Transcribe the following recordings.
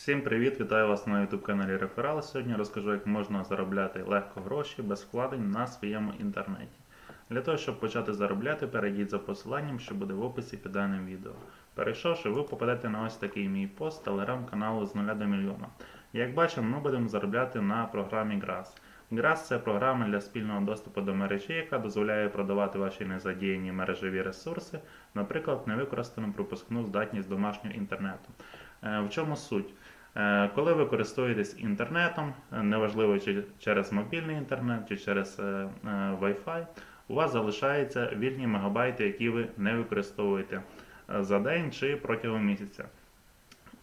Всім привіт! Вітаю вас на YouTube каналі Реферал. Сьогодні розкажу, як можна заробляти легко гроші без вкладень на своєму інтернеті. Для того, щоб почати заробляти, перейдіть за посиланням, що буде в описі під даним відео. Перейшовши, ви попадете на ось такий мій пост телеграм-каналу з 0 до мільйона. Як бачимо, ми будемо заробляти на програмі Grass. Grass це програма для спільного доступу до мережі, яка дозволяє продавати ваші незадіяні мережеві ресурси, наприклад, невикористану пропускну здатність домашнього інтернету. Е, В чому суть? Е, Коли ви користуєтесь інтернетом, е, неважливо чи через мобільний інтернет, чи через Wi-Fi, у вас залишаються вільні мегабайти, які ви не використовуєте за день чи протягом місяця.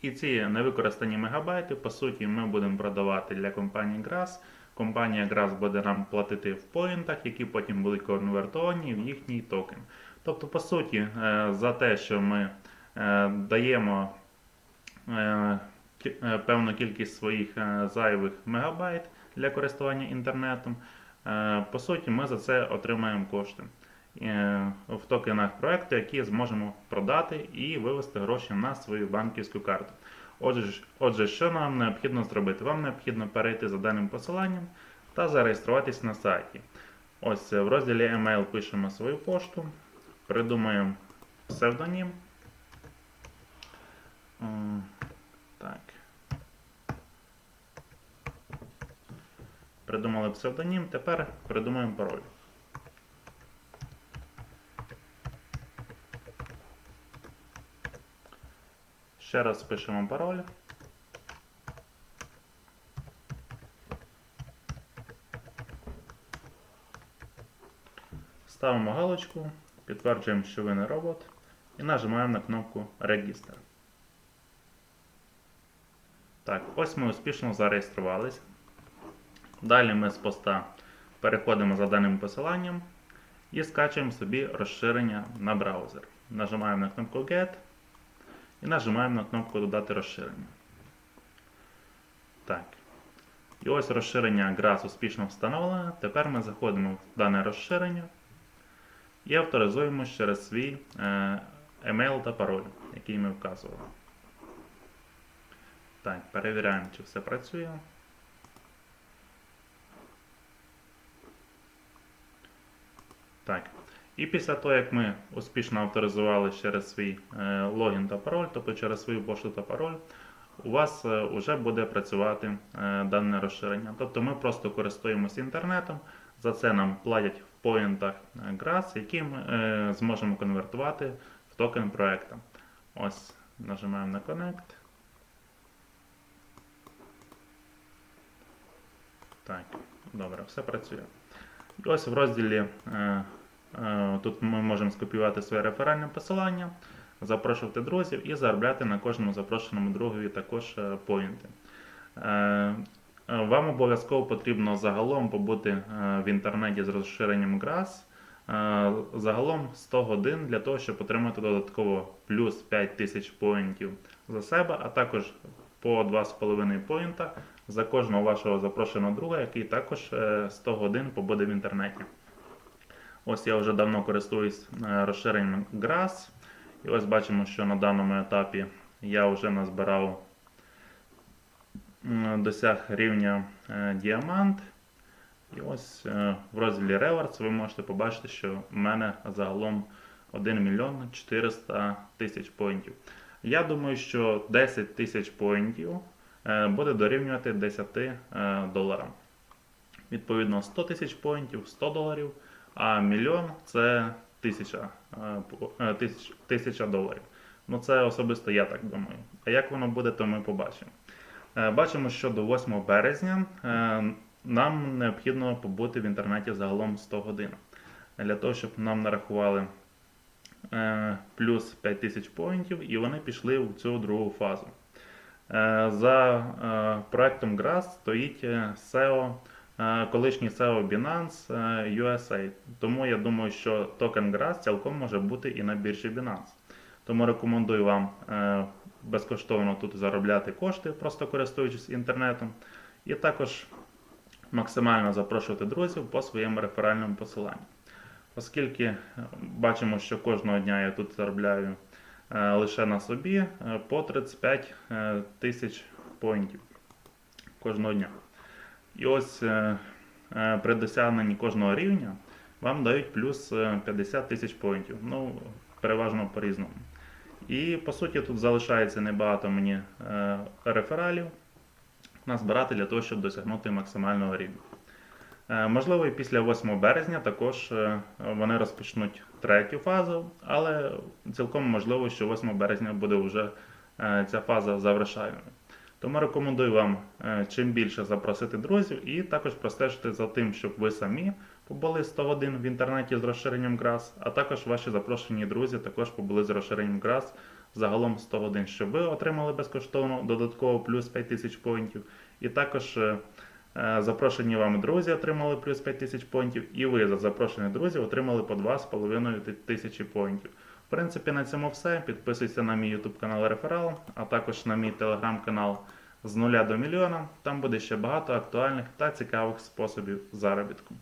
І ці невикористані мегабайти, по суті, ми будемо продавати для компанії Grass. Компанія Grass буде нам платити в поінтах, які потім будуть конвертовані в їхній токен. Тобто, по суті, за те, що ми даємо певну кількість своїх е, зайвих мегабайт для користування інтернетом, е, по суті, ми за це отримаємо кошти е, в токенах проекту, які зможемо продати і вивести гроші на свою банківську карту. Отже, отже, що нам необхідно зробити? Вам необхідно перейти за даним посиланням та зареєструватись на сайті. Ось е, в розділі Email пишемо свою пошту, придумаємо псевдонім. Так. Придумали псевдонім, тепер придумаємо пароль. Ще раз пишемо пароль. Ставимо галочку, підтверджуємо, що ви не робот, і нажимаємо на кнопку Регістр. Так, ось ми успішно зареєструвались. Далі ми з поста переходимо за даним посиланням і скачуємо собі розширення на браузер. Нажимаємо на кнопку Get і нажимаємо на кнопку Додати розширення. Так. І ось розширення Grass успішно встановлено. Тепер ми заходимо в дане розширення і авторизуємося через свій е, емейл та пароль, який ми вказували. Так, перевіряємо, чи все працює. Так. І після того, як ми успішно авторизували через свій е, логін та пароль, тобто через свою пошту та пароль, у вас вже буде працювати е, дане розширення. Тобто ми просто користуємося інтернетом, за це нам платять в поінтах е, Grass, які ми е, зможемо конвертувати в токен проекту. Ось, нажимаємо на Connect. Так, добре, все працює. І ось в розділі е, е, тут ми можемо скопіювати своє реферальне посилання, запрошувати друзів і заробляти на кожному запрошеному другові також е, поінти. Е, е, Вам обов'язково потрібно загалом побути е, в інтернеті з розширенням е, Загалом 100 годин для того, щоб отримати додатково плюс 5000 поінтів за себе, а також по 2,5 поінта за кожного вашого запрошеного друга, який також е, 100 годин побуде в інтернеті. Ось я вже давно користуюсь е, розширенням Grass. І ось бачимо, що на даному етапі я вже назбирав досяг рівня е, діамант. І ось е, в розділі Rewards ви можете побачити, що в мене загалом 1 мільйон 400 тисяч поінтів. Я думаю, що 10 тисяч поінтів е, буде дорівнювати 10 е, доларам. Відповідно, 100 тисяч поінтів 100 доларів, а мільйон це 1000, е, по- е, тисяч, 1000 доларів. Ну це особисто я так думаю. А як воно буде, то ми побачимо. Е, Бачимо, що до 8 березня е, нам необхідно побути в інтернеті загалом 100 годин. Для того, щоб нам нарахували е, плюс 5000 поінтів, і вони пішли в цю другу фазу. Е, За е, проектом Grass стоїть е, SEO, колишній SEO Binance USA. Тому я думаю, що токен Grass цілком може бути і на біржі Binance. Тому рекомендую вам безкоштовно тут заробляти кошти, просто користуючись інтернетом. І також максимально запрошувати друзів по своєму реферальному посиланню. Оскільки бачимо, що кожного дня я тут заробляю лише на собі е, по 35 е, тисяч поінтів кожного дня. І ось е, е, при досягненні кожного рівня вам дають плюс е, 50 тисяч поінтів. Ну, переважно по-різному. І по суті тут залишається небагато мені е, рефералів назбирати для того, щоб досягнути максимального рівня. Е, Можливо, і після 8 березня також е, вони розпочнуть третю фазу, але цілком можливо, що 8 березня буде вже е, ця фаза завершальною. Тому рекомендую вам чим більше запросити друзів і також простежити за тим, щоб ви самі побули 100 годин в інтернеті з розширенням GRAS, а також ваші запрошені друзі також побули з розширенням GRAS загалом 100 годин, щоб ви отримали безкоштовно додатково плюс 5000 поінтів. І також запрошені вам друзі отримали плюс 5 тисяч понтів, і ви за запрошених друзів отримали по 2,5 тисячі понтів. В принципі, на цьому все. Підписуйся на мій YouTube канал Реферал, а також на мій телеграм-канал з нуля до мільйона. Там буде ще багато актуальних та цікавих способів заробітку.